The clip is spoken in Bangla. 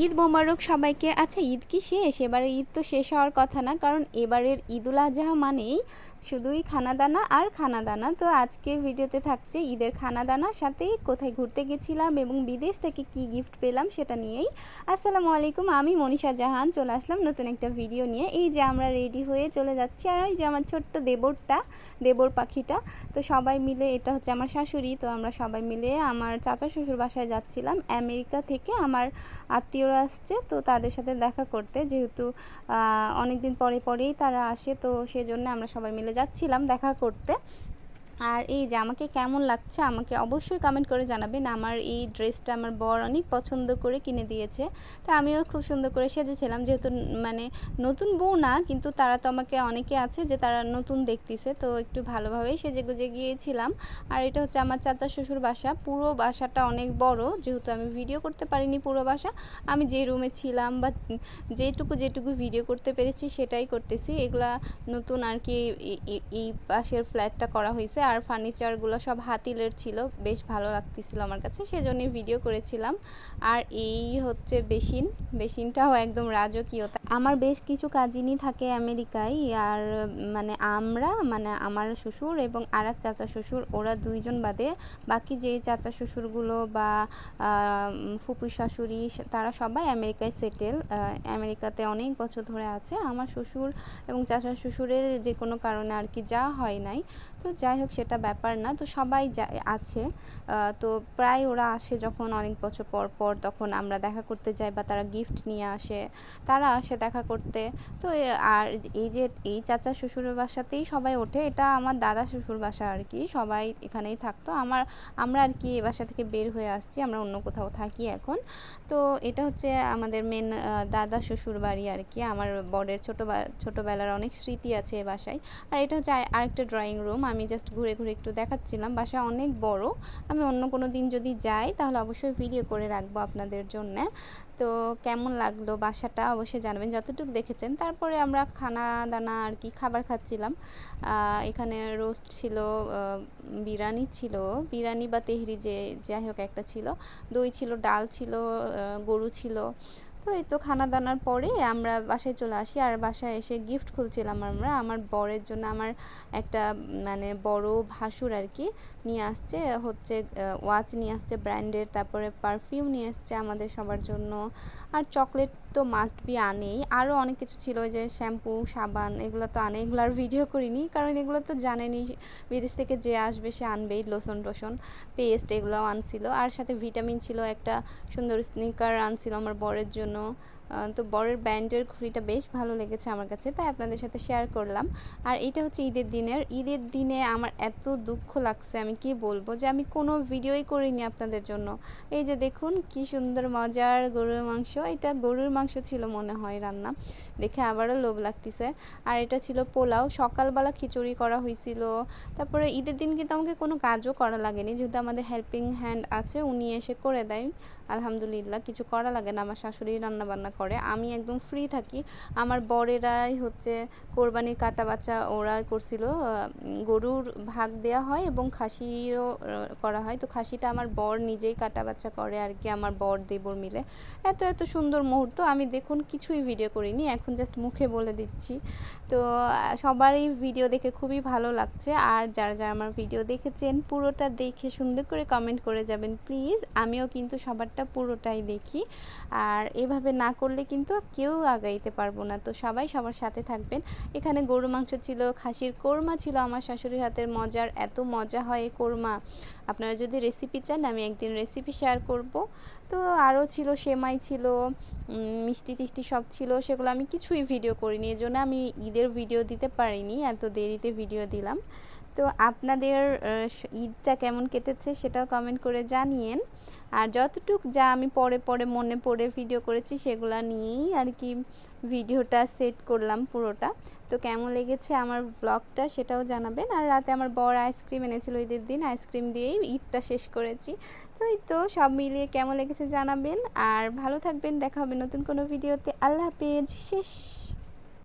ঈদ মোবারক সবাইকে। আচ্ছা ঈদ কি শেষ? এবারে ঈদ তো শেষ হওয়ার কথা না, কারণ এবারের ঈদুল আজহা মানেই শুধুই খানাদানা আর খানাদানা। তো আজকের ভিডিওতে থাকছে ঈদের খানাদানা, সাথে কোথায় ঘুরতে গেছিলাম এবং বিদেশ থেকে কি গিফট পেলাম সেটা নিয়েই। আসসালামু আলাইকুম, আমি মনীষা জাহান, চলে আসলাম নতুন একটা ভিডিও নিয়ে। এই যে আমরা রেডি হয়ে চলে যাচ্ছি, আর ওই যে আমার ছোট্ট দেবরটা, দেবর পাখিটা। তো সবাই মিলে, এটা হচ্ছে আমার শাশুড়ি, তো আমরা সবাই মিলে আমার চাচা শ্বশুর বাসায় যাচ্ছিলাম। আমেরিকা থেকে আমার আত্মীয়রা আসছে, তো তাদের সাথে দেখা করতে যেহেতু অনেক দিন পরে পরেই তারা আসে, তো সেজন্য আমরা সবাই মিলে যাচ্ছিলাম দেখা করতে। আর এই যে আমাকে কেমন লাগছে, আমাকে অবশ্যই কমেন্ট করে জানাবেন। আমার এই ড্রেসটা আমার বর অনেক পছন্দ করে কিনে দিয়েছে। তো আমিও খুব সুন্দর করে সেজেছিলাম। যেহেতু মানে নতুন বউ না, কিন্তু তারা তো আমাকে অনেকে আছে যে তারা নতুন দেখতেছে। তো একটু ভালোভাবেই সেজে গুজে গিয়েছিলাম। আর এটা হচ্ছে আমার চাচা শ্বশুর বাসা। পুরো বাসাটা অনেক বড়। যেহেতু আমি ভিডিও করতে পারিনি পুরো বাসা। আমি যে রুমে ছিলাম বা যেটুকু যেটুকু ভিডিও করতে পেরেছি সেটাই করতেছি। এগুলা নতুন আর কি এই পাশের ফ্ল্যাটটা করা হয়েছে। আর ফার্নিচারগুলো সব হাতিলের ছিল, বেশ ভালো লাগতেছিল আমার কাছে, সেজন্যই ভিডিও করেছিলাম। আর এই হচ্ছে বেসিন, বেসিনটাও একদম রাজকীয়। আমার বেশ কিছু কাজিনই থাকে আমেরিকায়, আর মানে আমরা মানে আমার শ্বশুর এবং আর এক চাচা শ্বশুর, ওরা দুইজন বাদে। বাকি যে চাচা শ্বশুরগুলো বা ফুপু শাশুড়ি, তারা সবাই আমেরিকায় সেটেল আমেরিকাতে অনেক বছর ধরে আছে। আমার শ্বশুর এবং চাচা শ্বশুরের যে কোনো কারণে আর কি যা হয় নাই। তো যাই হোক সেটা ব্যাপার না। তো সবাই আছে। তো প্রায় ওরা আসে যখন অনেক বছর পর পর তখন আমরা দেখা করতে যাই বা তারা গিফট নিয়ে আসে, তারা আসে দেখা করতে। তো আর এই যে, এই চাচা শ্বশুরের বাসাতেই সবাই ওঠে। এটা আমার দাদা শ্বশুর বাসা আর কি। সবাই এখানেই থাকতো। আমার, আমরা আর কি এ বাসা থেকে বের হয়ে আসছি। আমরা অন্য কোথাও থাকি এখন। তো এটা হচ্ছে আমাদের মেন দাদা শ্বশুর বাড়ি আর কি। আমার বরের ছোটো ছোটোবেলার অনেক স্মৃতি আছে এ বাসায়। আর এটা হচ্ছে আরেকটা ড্রয়িং রুম আমি জাস্ট ঘুরে ঘুরে একটু দেখাচ্ছিলাম। বাসা অনেক বড়। আমি অন্য কোনো দিন যদি যাই, তাহলে অবশ্যই ভিডিও করে রাখব আপনাদের জন্য। তো কেমন লাগল বাসাটা অবশ্যই জানাবেন। যতটুকু দেখেছেন, তারপরে আমরা খানা দানা আর কি খাবার খাচ্ছিলাম। এখানে রোস্ট ছিল বিরিয়ানি ছিল। বিরিয়ানি বা তেহরি যে, যাই হোক একটা ছিল। দই ছিল, ডাল ছিল গরু ছিল। তো এই তো খানা দানার পরে আমরা বাসায় চলে আসি। আর বাসায় এসে গিফট খুলছিলাম আমরা। আমার বরের জন্য আমার একটা মানে বড় ভাসুর আর কি নিয়ে আসছে। হচ্ছে ওয়াচ নিয়ে আসছে ব্র্যান্ডের তারপরে পারফিউম নিয়ে আসছে আমাদের সবার জন্য। আর চকলেট তো মাস্ট বি আনেই। আরও অনেক কিছু ছিল যে শ্যাম্পু সাবান, এগুলো তো আনে। এগুলো আর ভিডিও করিনি। কারণ এগুলো তো জানেনি। বিদেশ থেকে যে আসবে সে আনবেই লোসন টোসন পেস্ট এগুলোও আনছিল। আর সাথে ভিটামিন ছিল একটা সুন্দর স্নিকার আনছিল আমার বরের জন্য। জন্য তো বরের ব্যান্ডের ঘড়িটা বেশ ভালো লেগেছে আমার কাছে, তাই আপনাদের সাথে শেয়ার করলাম। আর এটা হচ্ছে ঈদের দিনের। ঈদের দিনে আমার এত দুঃখ লাগছে, আমি কি বলব? যে আমি কোনো ভিডিওই করিনি আপনাদের জন্য। এই যে দেখুন, কি সুন্দর মজার গরুর মাংস। এটা গরুর মাংস ছিল মনে হয় রান্না। দেখে আবারও লোভ লাগতেছে। আর এটা ছিল পোলাও। সকালবেলা খিচুড়ি করা হয়েছিল তারপরে ঈদের দিন কিন্তু আমাকে কোনো কাজও করা লাগেনি। যেহেতু আমাদের হেল্পিং হ্যান্ড আছে, উনি এসে করে দেয়। আলহামদুলিল্লাহ, কিছু করা লাগে না। আমার শাশুড়ি রান্না বান্না করে। আমি একদম ফ্রি থাকি। আমার বরেরাই হচ্ছে কোরবানির কাটা বাচ্চা ওরা করছিল গরুর ভাগ দেওয়া হয় এবং খাসিরও করা হয়। তো খাসিটা আমার বর নিজেই কাটা বাচ্চা করে আর কি, আমার বর, দেবর মিলে। এত এত সুন্দর মুহূর্ত। আমি দেখুন কিছুই ভিডিও করিনি, এখন জাস্ট মুখে বলে দিচ্ছি। তো সবারই ভিডিও দেখে খুবই ভালো লাগছে। আর যারা যারা আমার ভিডিও দেখেছেন, পুরোটা দেখে সুন্দর করে কমেন্ট করে যাবেন প্লিজ আমিও কিন্তু সবারটা পুরোটাই দেখি। আর এভাবে না করলে কিন্তু কেউ আগাইতে পারব না। তো সবাই সবার সাথে থাকবেন। এখানে গরু মাংস ছিল, খাসির কোরমা ছিল, আমার শাশুড়ির হাতের মজার, এত মজা হয় কোরমা। আপনারা যদি রেসিপি চান, আমি একদিন রেসিপি শেয়ার করব। তো আরও ছিল, সেমাই ছিল মিষ্টি টিষ্টি সব ছিল, সেগুলো আমি কিছুই ভিডিও করিনি। এই জন্য আমি ঈদের ভিডিও দিতে পারিনি, এত দেরিতে ভিডিও দিলাম। তো আপনাদের ঈদটা কেমন কেটেছে সেটাও কমেন্ট করে জানিয়েন। আর যতটুক যা আমি পরে পরে মনে পড়ে ভিডিও করেছি সেগুলো নিয়েই আর কি ভিডিওটা সেট করলাম পুরোটা। তো কেমন লেগেছে আমার ব্লগটা সেটাও জানাবেন। আর রাতে আমার বড় আইসক্রিম এনেছিল ঈদের দিন আইসক্রিম দিয়েই ঈদটা শেষ করেছি। তো এই তো সব মিলিয়ে কেমন লেগেছে জানাবেন। আর ভালো থাকবেন, দেখা হবে নতুন কোনো ভিডিওতে আল্লাহ হাফেজ, শেষ।